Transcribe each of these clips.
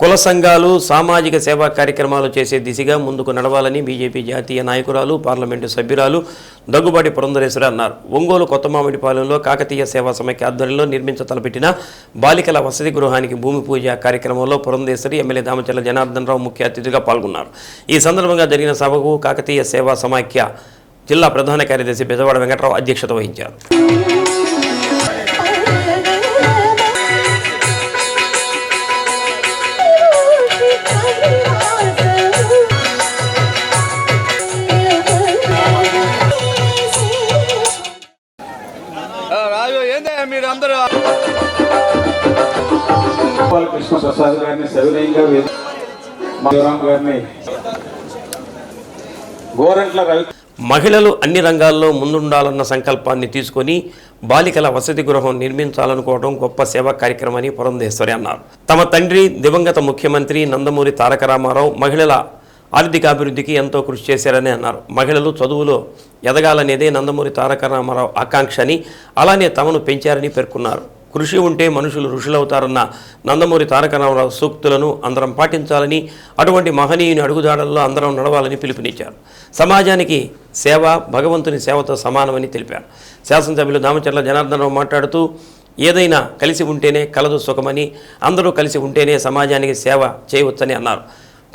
కుల సంఘాలు సామాజిక సేవా కార్యక్రమాలు చేసే దిశగా ముందుకు నడవాలని బీజేపీ జాతీయ నాయకురాలు పార్లమెంటు సభ్యురాలు దగ్గుబాటి పురంధరేశ్వరి అన్నారు. ఒంగోలు కొత్త మామిడిపాలెంలో కాకతీయ సేవా సమైక్య ఆధ్వర్యంలో నిర్మించ తలపెట్టిన బాలికల వసతి గృహానికి భూమి పూజ కార్యక్రమంలో పురంధేశ్వరి ఎమ్మెల్యే దామచర్ల జనార్దన్ రావు ముఖ్య అతిథిగా పాల్గొన్నారు. ఈ సందర్భంగా జరిగిన సభకు కాకతీయ సేవా సమాఖ్య జిల్లా ప్రధాన కార్యదర్శి బెజవాడ వెంకట్రావు అధ్యక్షత వహించారు. గోపాల కృష్ణ ప్రసాద్ గారిని సవినయంగా వేది- గారిని గోరంట్ల రవి మహిళలు అన్ని రంగాల్లో ముందుండాలన్న సంకల్పాన్ని తీసుకొని బాలికల వసతి గృహం నిర్మించాలనుకోవడం గొప్ప సేవా కార్యక్రమని పురంధేశ్వరి అన్నారు. తమ తండ్రి దివంగత ముఖ్యమంత్రి నందమూరి తారక రామారావు మహిళల ఆర్థికాభివృద్ధికి ఎంతో కృషి చేశారని అన్నారు. మహిళలు చదువులో ఎదగాలనేదే నందమూరి తారక రామారావు ఆకాంక్ష అని అలానే తమను పెంచారని పేర్కొన్నారు. కృషి ఉంటే మనుషులు ఋషులవుతారన్న నందమూరి తారక రామారావు సూక్తులను అందరం పాటించాలని అటువంటి మహనీయుని అడుగుజాడల్లో అందరం నడవాలని పిలుపునిచ్చారు. సమాజానికి సేవ భగవంతుని సేవతో సమానమని తెలిపారు. శాసనసభ్యులు దామచర్ల జనార్దనరావు మాట్లాడుతూ ఏదైనా కలిసి ఉంటేనే కలదు సుఖమని అందరూ కలిసి ఉంటేనే సమాజానికి సేవ చేయవచ్చని అన్నారు.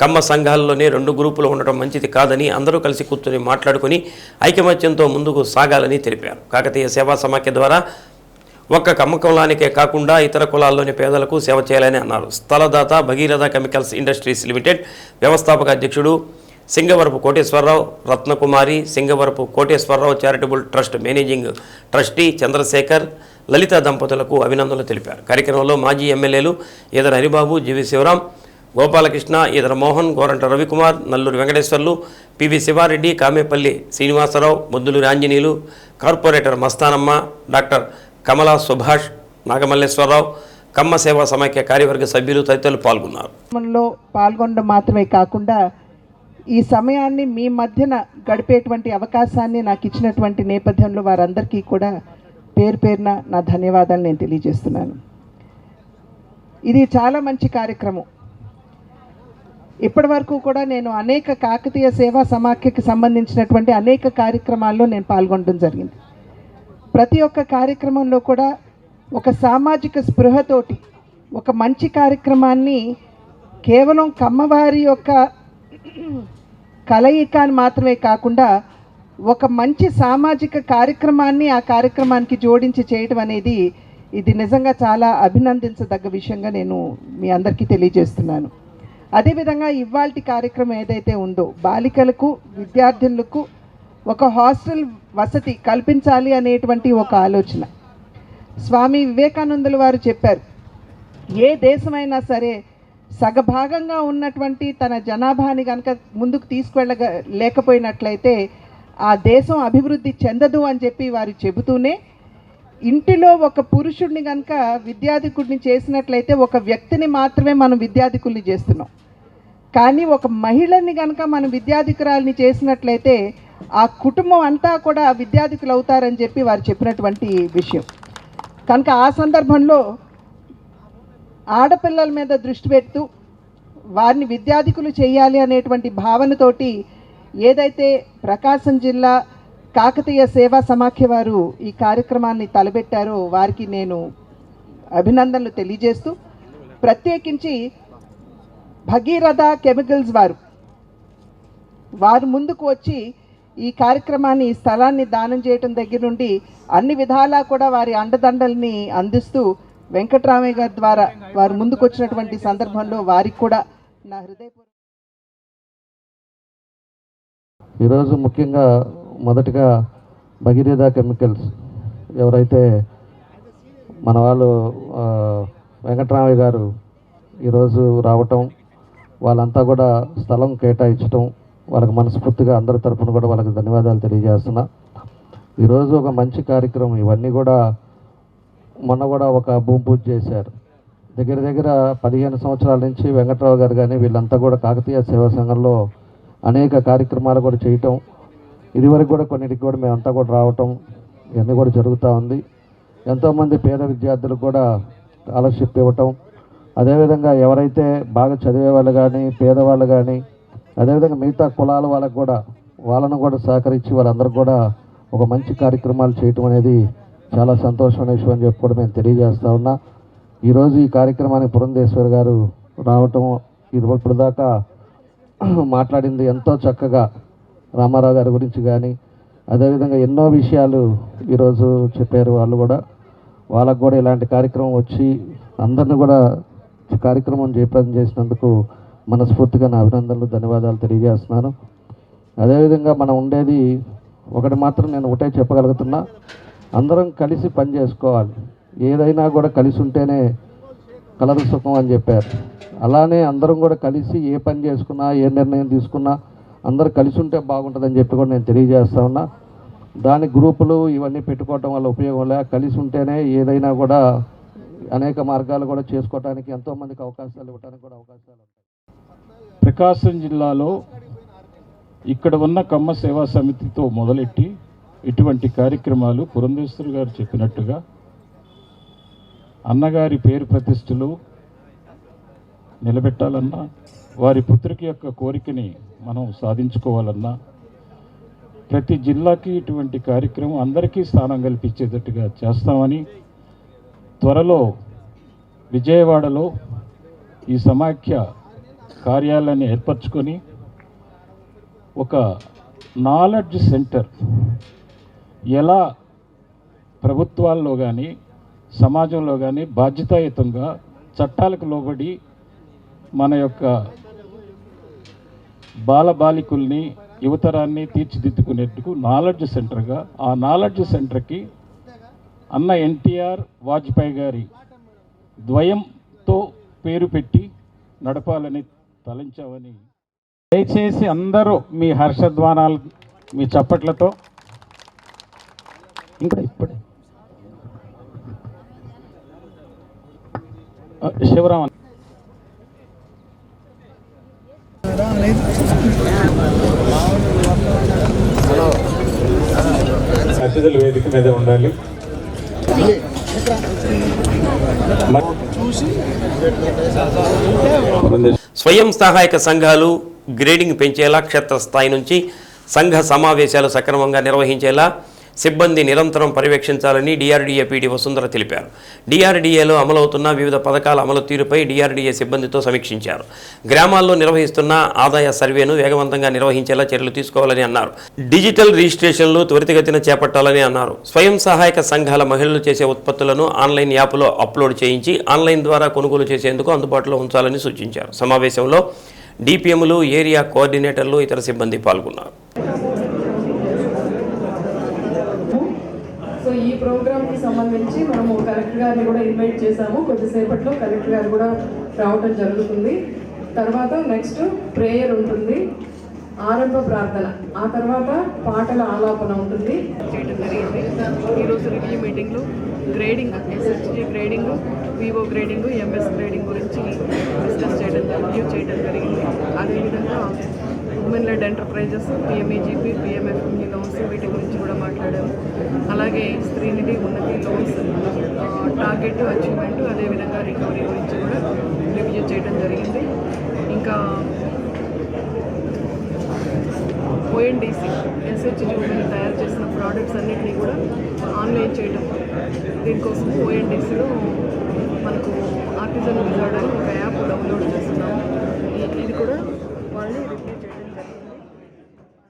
కమ్మ సంఘాల్లోనే రెండు గ్రూపులు ఉండటం మంచిది కాదని అందరూ కలిసి కూర్చొని మాట్లాడుకుని ఐకమత్యంతో ముందుకు సాగాలని తెలిపారు. కాకతీయ సేవా సమాఖ్య ద్వారా ఒక్క కమ్మ కులానికే కాకుండా ఇతర కులాల్లోని పేదలకు సేవ చేయాలని అన్నారు. స్థలదాత భగీరథ కెమికల్స్ ఇండస్ట్రీస్ లిమిటెడ్ వ్యవస్థాపక అధ్యక్షుడు Singavarapu Koteswararao Ratnakumari Singavarapu Koteswararao charitable trust managing trustee Chandrasekhar Lalitha దంపతులకు అభినందనలు తెలిపారు. కార్యక్రమంలో మాజీ ఎమ్మెల్యేలు Edara Haribabu G V Sivaram Gopalakrishna Edara Mohan Goranta Ravikumar Nalluri Venkateswarlu PV Sivareddy Kamepalli Srinivasarao Muddaluri Anjaneyulu corporator Mastanamma doctor Kamala Subhash Nagamalleswararao Kamma Seva Samakhya కార్యవర్గ సభ్యులు తదితరులు పాల్గొన్నారు. పాల్గొనడం మాత్రమే కాకుండా ఈ సమయాన్ని మీ మధ్యన గడిపేటువంటి అవకాశాన్ని నాకు ఇచ్చినటువంటి నేపథ్యంలో వారందరికీ కూడా పేరు పేరున నా ధన్యవాదాలు నేను తెలియజేస్తున్నాను. ఇది చాలా మంచి కార్యక్రమం. ఇప్పటి వరకు కూడా నేను అనేక కాకతీయ సేవా సమాఖ్యకి సంబంధించినటువంటి అనేక కార్యక్రమాల్లో నేను పాల్గొనడం జరిగింది. ప్రతి ఒక్క కార్యక్రమంలో కూడా ఒక సామాజిక స్పృహతోటి ఒక మంచి కార్యక్రమాన్ని కేవలం కమ్మవారి యొక్క కలయిక అని మాత్రమే కాకుండా ఒక మంచి సామాజిక కార్యక్రమాన్ని ఆ కార్యక్రమానికి జోడించి చేయడం అనేది ఇది నిజంగా చాలా అభినందించదగ్గ విషయంగా నేను మీ అందరికీ తెలియజేస్తున్నాను. అదేవిధంగా ఇవాల్టి కార్యక్రమం ఏదైతే ఉందో బాలికలకు విద్యార్థులకు ఒక హాస్టల్ వసతి కల్పించాలి అనేటువంటి ఒక ఆలోచన. స్వామి వివేకానందులు వారు చెప్పారు ఏ దేశమైనా సరే సగభాగంగా ఉన్నటువంటి తన జనాభాని కనుక ముందుకు తీసుకువెళ్ళగ లేకపోయినట్లయితే ఆ దేశం అభివృద్ధి చెందదు అని చెప్పి వారు చెబుతూనే ఇంటిలో ఒక పురుషుడిని కనుక విద్యాధికుడిని చేసినట్లయితే ఒక వ్యక్తిని మాత్రమే మనం విద్యాధికుల్ని చేస్తున్నాం. కానీ ఒక మహిళని కనుక మనం విద్యాధికురాలని చేసినట్లయితే ఆ కుటుంబం అంతా కూడా విద్యాధికులు అవుతారని చెప్పి వారు చెప్పినటువంటి విషయం. కనుక ఆ సందర్భంలో ఆడపిల్లల మీద దృష్టి పెడుతూ వారిని విద్యాధికులు చేయాలి అనేటువంటి భావనతోటి ఏదైతే ప్రకాశం జిల్లా కాకతీయ సేవా సమాఖ్య వారు ఈ కార్యక్రమాన్ని తలపెట్టారో వారికి నేను అభినందనలు తెలియజేస్తూ ప్రత్యేకించి భగీరథ కెమికల్స్ వారు వారు ముందుకు వచ్చి ఈ కార్యక్రమాన్ని ఈ స్థలాన్ని దానం చేయటం దగ్గర నుండి అన్ని విధాలా కూడా వారి అండదండల్ని అందిస్తూ వెంకట్రామయ్య గారి ద్వారా వారు ముందుకొచ్చినటువంటి సందర్భంలో వారికి కూడా నా హృదయపూర్వక ఈరోజు ముఖ్యంగా మొదటగా భగీరథ కెమికల్స్ ఎవరైతే మన వాళ్ళు ఆ, వెంకటరామయ్య గారు ఈరోజు రావటం వాళ్ళంతా కూడా స్థలం కేటాయించటం వాళ్ళకి మనస్ఫూర్తిగా అందరి తరపున కూడా వాళ్ళకి ధన్యవాదాలు తెలియజేస్తున్నా. ఈరోజు ఒక మంచి కార్యక్రమం. ఇవన్నీ కూడా మొన్న కూడా ఒక భూమి పూజ చేశారు. దగ్గర దగ్గర పదిహేను సంవత్సరాల నుంచి వెంకట్రావు గారు కానీ వీళ్ళంతా కూడా కాకతీయ సేవా సంఘంలో అనేక కార్యక్రమాలు కూడా చేయటం. ఇదివరకు కూడా కొన్నిటికి కూడా మేమంతా కూడా రావటం ఇవన్నీ కూడా జరుగుతూ ఉంది. ఎంతోమంది పేద విద్యార్థులకు కూడా స్కాలర్షిప్ ఇవ్వటం. అదేవిధంగా ఎవరైతే బాగా చదివే వాళ్ళు కానీ పేదవాళ్ళు కానీ అదేవిధంగా మిగతా కులాల వాళ్ళకు కూడా వాళ్ళను కూడా సహకరించి వాళ్ళందరూ కూడా ఒక మంచి కార్యక్రమాలు చేయటం అనేది చాలా సంతోషమైన విషయం అని చెప్పి కూడా మేము తెలియజేస్తా ఉన్నా. ఈరోజు ఈ కార్యక్రమానికి పురంధేశ్వర్ గారు రావటం ఇది ఇప్పుడు దాకా మాట్లాడింది ఎంతో చక్కగా రామారావు గారి గురించి కానీ అదేవిధంగా ఎన్నో విషయాలు ఈరోజు చెప్పారు వాళ్ళు కూడా. వాళ్ళకు కూడా ఇలాంటి కార్యక్రమం వచ్చి అందరిని కూడా కార్యక్రమం జయప్రదం చేసినందుకు మనస్ఫూర్తిగా నా అభినందనలు ధన్యవాదాలు తెలియజేస్తున్నాను. అదేవిధంగా మనం ఉండేది ఒకటి మాత్రం నేను ఒకటే చెప్పగలుగుతున్నా. అందరం కలిసి పని చేసుకోవాలి. ఏదైనా కూడా కలిసి ఉంటేనే కలదు సుఖం అని చెప్పారు. అలానే అందరం కూడా కలిసి ఏ పని చేసుకున్నా ఏ నిర్ణయం తీసుకున్నా అందరూ కలిసి ఉంటే బాగుంటుందని చెప్పి కూడా నేను తెలియజేస్తా ఉన్నా. దాని గ్రూపులు ఇవన్నీ పెట్టుకోవటం వల్ల ఉపయోగం లే. కలిసి ఉంటేనే ఏదైనా కూడా అనేక మార్గాలు కూడా చేసుకోవడానికి ఎంతోమందికి అవకాశాలు ఇవ్వడానికి కూడా అవకాశాలు ఉంటాయి. ప్రకాశం జిల్లాలో ఇక్కడ ఉన్న కమ్మ సేవా సమితితో మొదలెట్టి ఇటువంటి కార్యక్రమాలు పురంధేశ్వరు గారు చెప్పినట్టుగా అన్నగారి పేరు ప్రతిష్టలు నిలబెట్టాలన్నా వారి పుత్రికి యొక్క కోరికని మనం సాధించుకోవాలన్నా ప్రతి జిల్లాకి ఇటువంటి కార్యక్రమం అందరికీ స్థానం కల్పించేటట్టుగా చేస్తామని త్వరలో విజయవాడలో ఈ సమాఖ్య కార్యాలయాన్ని ఏర్పరచుకొని ఒక నాలెడ్జ్ సెంటర్ ఎలా ప్రభుత్వాల్లో కానీ సమాజంలో కానీ బాధ్యతాయుతంగా చట్టాలకు లోబడి మన యొక్క బాలబాలికుల్ని యువతరాన్ని తీర్చిదిద్దుకునేందుకు నాలెడ్జ్ సెంటర్గా ఆ నాలెడ్జ్ సెంటర్కి అన్న ఎన్టీఆర్ వాజ్పేయి గారి ద్వయంతో పేరు పెట్టి నడపాలని తలంచామని దయచేసి అందరూ మీ హర్షధ్వానాలు మీ చప్పట్లతో ఇంకా ఇప్పుడే. ఆ, శివరాం అన్న. అతిథులు వేదిక మీద ఉండాలి. స్వయం సహాయక సంఘాలు గ్రేడింగ్ పెంచేలా క్షేత్రస్థాయి నుంచి సంఘ సమావేశాలు సక్రమంగా నిర్వహించేలా సిబ్బంది నిరంతరం పర్యవేక్షించాలని డిఆర్డీఏ పీడీ వసుంధర తెలిపారు. డిఆర్డీఏలో అమలవుతున్న వివిధ పథకాల అమలు తీరుపై డిఆర్డీఏ సిబ్బందితో సమీక్షించారు. గ్రామాల్లో నిర్వహిస్తున్న ఆదాయ సర్వేను వేగవంతంగా నిర్వహించేలా చర్యలు తీసుకోవాలని అన్నారు. డిజిటల్ రిజిస్ట్రేషన్లు త్వరితగతిన చేపట్టాలని అన్నారు. స్వయం సహాయక సంఘాల మహిళలు చేసే ఉత్పత్తులను ఆన్లైన్ యాప్లో అప్లోడ్ చేయించి ఆన్లైన్ ద్వారా కొనుగోలు చేసేందుకు అందుబాటులో ఉంచాలని సూచించారు. సమావేశంలో డిపిఎంలు ఏరియా కోఆర్డినేటర్లు ఇతర సిబ్బంది పాల్గొన్నారు. కలెక్టర్ గారిని కూడా ఇన్వైట్ చేశాము. కొద్దిసేపట్లో కలెక్టర్ గారు కూడా రావటం జరుగుతుంది. తర్వాత నెక్స్ట్ ప్రేయర్ ఉంటుంది. ఆరంభ ప్రార్థన. ఆ తర్వాత పాటల ఆలాపన ఉంటుంది. చేయడం జరిగింది ఈరోజు రివ్యూ మీటింగ్లో grading SSG grading VO grading MS grading గురించి డిస్కస్ చేయడం రివ్యూ చేయడం జరిగింది. అదేవిధంగా women led enterprises PMEGP PMFME loans వీటి గురించి కూడా మాట్లాడాము అలాగే Streenidhi Unnati loans target achievement అదేవిధంగా రికవరీ గురించి కూడా రివ్యూ చేయడం జరిగింది. ఇంకా ఓఎన్డీసీ ఎస్హెచ్జి ఉమెన్ తయారు చేసిన ప్రోడక్ట్స్ అన్నిటినీ కూడా ఆన్లైన్ చేయడం. దీనికోసం ఓఎన్డీసీలో మనకు ఆర్టిజన్ విజార్డ్ అని ఒక యాప్ డౌన్లోడ్ చేస్తున్నాము. ఇది కూడా వాళ్ళు రిప్లై చేయడం